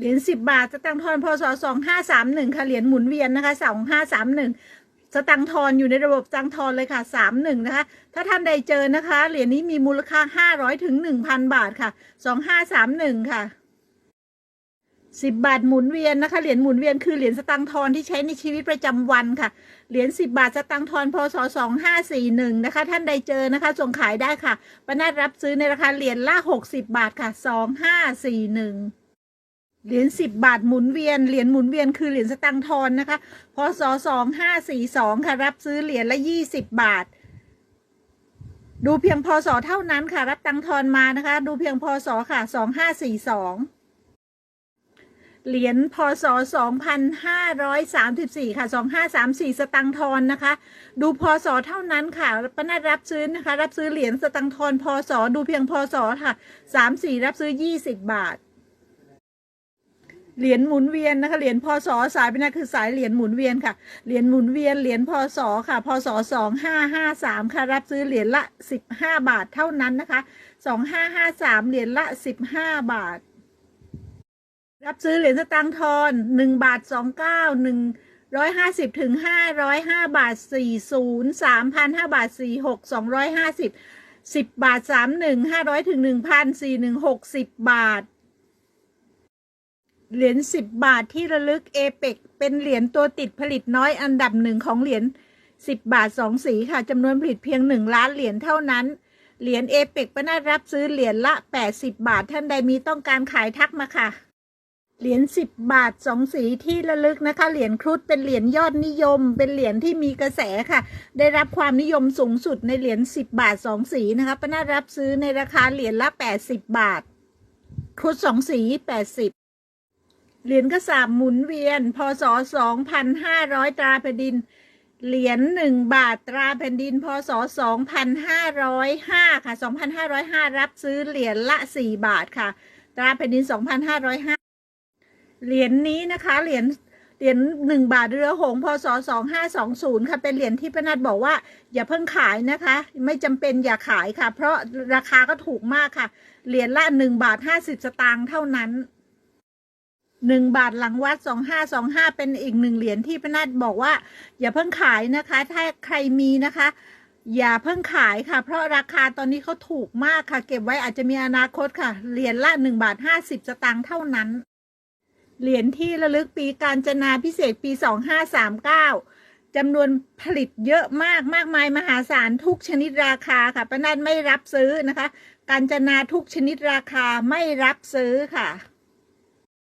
เหรียญสิบบาทสตังทอนพศสองห้าสามหนึ่งค่ะเหรียญหมุนเวียนนะคะสองห้าสามหนึ่งสตังทอนอยู่ในระบบสตังทอนเลยค่ะสามหนึ่งนะคะ ถ้าท่านใดเจอนะคะเหรียญนี้มีมูลค่าห้าร้อยถึงหนึ่งพันบาทค่ะสองห้าสามหนึ่งค่ะสิบบาทหมุนเวียนนะคะเหรียญหมุนเวียนคือเหรียญสตังทอนที่ใช้ในชีวิตประจำวันค่ะเหรียญสิบบาทสตังทอนพศสองห้าสี่หนึ่งนะคะ ท่านใดเจอนะคะส่งขายได้ค่ะประนารับซื้อในราคาเหรียญละหกสิบบาทค่ะสองห้าสี่หนึ่ง เหรียญสิบบาทหมุนเวียน เหรียญหมุนเวียนคือเหรียญสตังทอนนะคะ พศสองห้าสี่สองค่ะ รับซื้อเหรียญละยี่สิบบาท ดูเพียงพศเท่านั้นค่ะ รับตังทอนมานะคะ ดูเพียงพศค่ะสองห้าสี่สองเหรียญพศสองพันห้าร้อยสามสิบสี่ค่ะสองห้าสามสี่สตังทอนนะคะ ดูพศเท่านั้นค่ะปนัดรับซื้อนะคะ รับซื้อเหรียญสตังทอนพศ ดูเพียงพศค่ะสามสี่รับซื้อยี่สิบบาท เหรียญหมุนเวียนนะคะเหรียญพศสายเป็นนะคือสายเหรียญหมุนเวียนค่ะเหรียญหมุนเวียนเหรียญพศค่ะพศสองห้าห้าสามค่ะรับซื้อเหรียญละสิบห้าบาทเท่านั้นนะคะสองห้าห้าสามเหรียญละสิบห้าบาท รับซื้อเหรียญสตางค์ทอนหนึ่งบาทสองเก้าหนึ่งร้อยห้าสิบถึงห้าร้อยห้าบาทสี่ศูนย์สามพันห้าบาทสี่หกสองร้อยห้าสิบสิบบาทสามหนึ่งห้าร้อยถึงหนึ่งพันสี่หนึ่งหกสิบบาท เหรียญสิบบาทที่ระลึกเอเปกเป็นเหรียญตัวติดผลิตน้อยอันดับหนึ่งของเหรียญสิบบาทสองสีค่ะจำนวนผลิตเพียงหนึ่งล้านเหรียญเท่านั้น เหรียญเอเปกปนารับซื้อเหรียญละแปดสิบบาทท่านใดมีต้องการขายทักมาค่ะ เหรียญสิบบาทสองสีที่ระลึกนะคะ เหรียญครุฑเป็นเหรียญยอดนิยม เป็นเหรียญที่มีกระแสค่ะ ได้รับความนิยมสูงสุดในเหรียญสิบบาทสองสีนะคะปนารับซื้อในราคาเหรียญละแปดสิบบาท ครุฑสองสีแปดสิบ เหรียญกระสาบหมุนเวียน พศ 2,500 ตราแผ่นดิน เหรียญหนึ่งบาทตราแผ่นดิน พศ 2,505 ค่ะ 2,505 รับซื้อเหรียญละ 4 บาทค่ะ ตราแผ่นดิน 2,505 เหรียญนี้นะคะ เหรียญเหรียญหนึ่งบาทเรือหงส์พศ2520ค่ะ เป็นเหรียญที่พนัดบอกว่า อย่าเพิ่งขายนะคะ ไม่จำเป็นอย่าขายค่ะ เพราะราคาก็ถูกมากค่ะ เหรียญละหนึ่งบาทห้าสิบสตางค์เท่านั้น หนึ่งบาทหลังวัดสองห้าสองห้าเป็นอีกหนึ่งเหรียญที่พนัดบอกว่า อย่าเพิ่งขายนะคะ ถ้าใครมีนะคะ อย่าเพิ่งขายค่ะ เพราะราคาตอนนี้เขาถูกมากค่ะ เก็บไว้อาจจะมีอนาคตค่ะ เหรียญละหนึ่งบาทห้าสิบสตางค์เท่านั้น เหรียญที่ระลึกปีการจนาพิเศษปีสองห้าสามเก้าจำนวนผลิตเยอะมากมากมายมหาศาลทุกชนิดราคาค่ะป้านันไม่รับซื้อนะคะ การจนาทุกชนิดราคาไม่รับซื้อค่ะ